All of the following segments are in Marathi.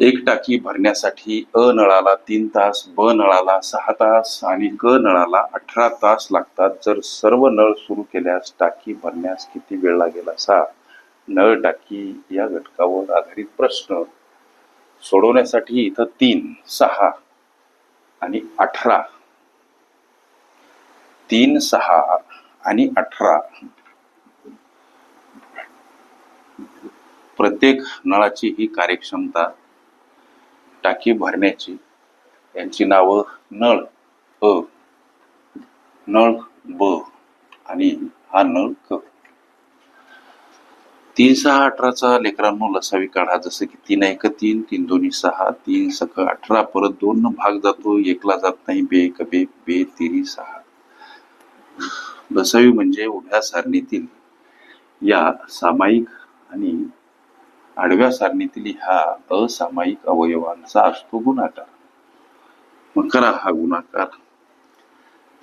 एक टाकी भरण्यासाठी अ नळाला तीन तास ब नळाला सहा तास आणि क नळाला अठरा तास लागतात. जर सर्व नळ सुरू केल्यास टाकी भरण्यास किती वेळ लागेल असा? नळ टाकी या घटकावर आधारित प्रश्न. सोडवण्यासाठी इथं तीन सहा आणि अठरा. तीन सहा आणि अठरा. प्रत्येक नळाची ही कार्यक्षमता टाकी भरण्याची. यांची नावं नळ अ नळ ब आणि हा नळ क. तीन सहा अठराचा लेकरांनो लसावी काढा जसं की तीन एक तीन तीन दोन्ही सहा तीन सक अठरा परत दोन न भाग जातो. एकला जात नाही बे एक बे बे तिरी सहा. लसावी म्हणजे उभ्या सारणीतील या सामायिक आणि आडव्या सारणीतील हा असामायिक अवयवांचा असतो गुणाकार. मग करा हा गुणाकार.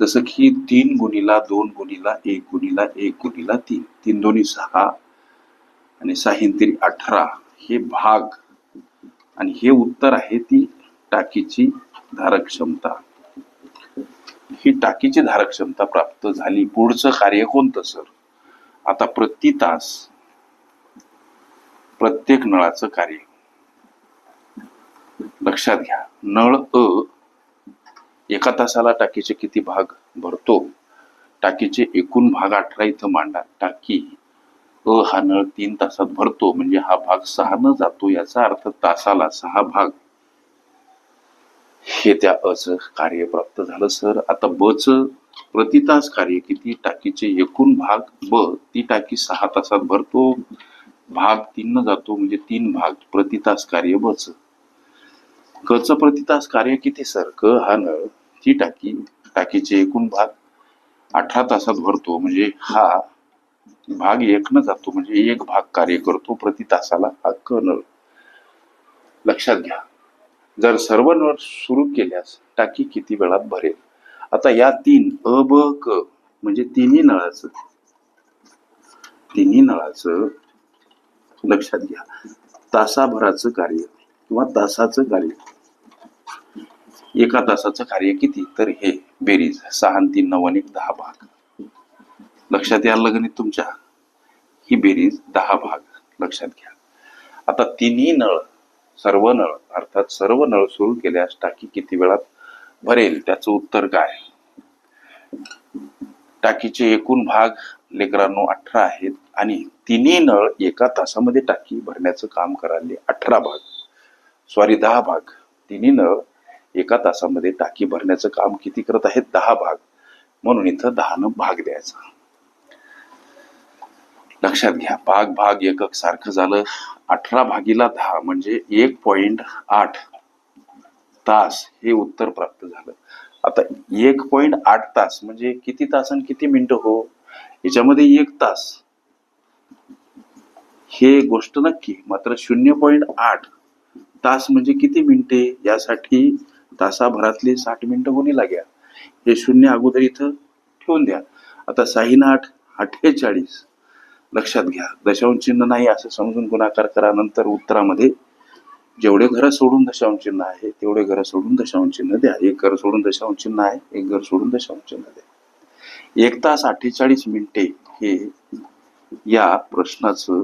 जसं की तीन गुणीला दोन गुणीला एक गुणीला एक गुणीला तीन. तीन दोन्ही सहा आणि साहीन तरी अठरा. हे भाग आणि हे उत्तर आहे ती टाकीची धारक क्षमता ही टाकीची धारक क्षमता प्राप्त झाली. पुढचं कार्य कोणतं सर? आता प्रति तास प्रत्येक नळाचं कार्य. लक्षात घ्या नळ अ एका तासाला टाकीचे किती भाग भरतो? टाकीचे एकूण भाग अठरा इथं मांडा. टाकी अ हा नळ तीन तासात भरतो म्हणजे हा भाग सहा न जातो याचा अर्थ तासाला सहा भाग. हे त्या अच कार्य प्राप्त झालं सर. आता बच प्रति तास कार्य किती? टाकीचे एकूण भाग ब ती टाकी सहा तासात भरतो. भाग तीन न जातो म्हणजे तीन भाग प्रति तास कार्य बच. कच प्रतितास प्रति तास कार्य किती सर? क हा नळ ती टाकी टाकीचे एकूण भाग अठरा तासात भरतो म्हणजे हा भाग एक न जातो म्हणजे एक भाग कार्य करतो प्रति तासाला हा क नळ. लक्षात घ्या. जर सर्व नळ सुरू केल्यास टाकी किती वेळात भरेल? आता या तीन अ ब क म्हणजे तिन्ही नळाचं तिन्ही नळाचं लक्षात घ्या. तासाभराचं कार्य किंवा तासाचं कार्य. एका तासाचं कार्य किती? तर हे बेरीज सहा तीन नऊ आणि दहा भाग. लक्षात यायला गणित तुमच्या? ही बेरीज दहा भाग. लक्षात घ्या. आता तिन्ही नळ सर्व नळ अर्थात सर्व नळ सुरू केल्यास टाकी किती वेळात भरेल? त्याचं उत्तर काय? टाकीचे एकूण भाग लेकरांनो अठरा आहेत. आणि तिन्ही नळ एका तासामध्ये टाकी भरण्याचं काम करायले अठरा भाग. सॉरी दहा भाग. तिन्ही नळ एका तासामध्ये टाकी भरण्याचं काम किती करत आहेत? दहा भाग. म्हणून इथं दहानं भाग द्यायचा. लक्षात घ्या भाग भाग एकक सारखं झालं. अठरा भागीला दहा म्हणजे एक पॉइंट आठ तास हे उत्तर प्राप्त झालं. आता एक पॉइंट आठ तास म्हणजे किती तास आणि किती मिनिटं हो? याच्यामध्ये एक तास. हे गोष्ट नक्की. मात्र शून्य पॉईंट आठ तास म्हणजे किती मिनिटे? यासाठी तासाभरातले साठ मिनिटं कोणी लाग्या हे शून्य अगोदर इथं ठेवून द्या. आता साईन आठ अठ्ठेचाळीस. लक्षात घ्या. दशांश चिन्ह नाही असं समजून गुणाकार करा. नंतर उत्तरामध्ये जेवढे घर सोडून दशांश चिन्ह आहे तेवढे घर सोडून दशांश चिन्ह द्या. एक घर सोडून दशांश चिन्ह आहे एक घर सोडून दशांश चिन्ह द्या. एक तास अठ्ठेचाळीस मिनिटे हे या प्रश्नाचं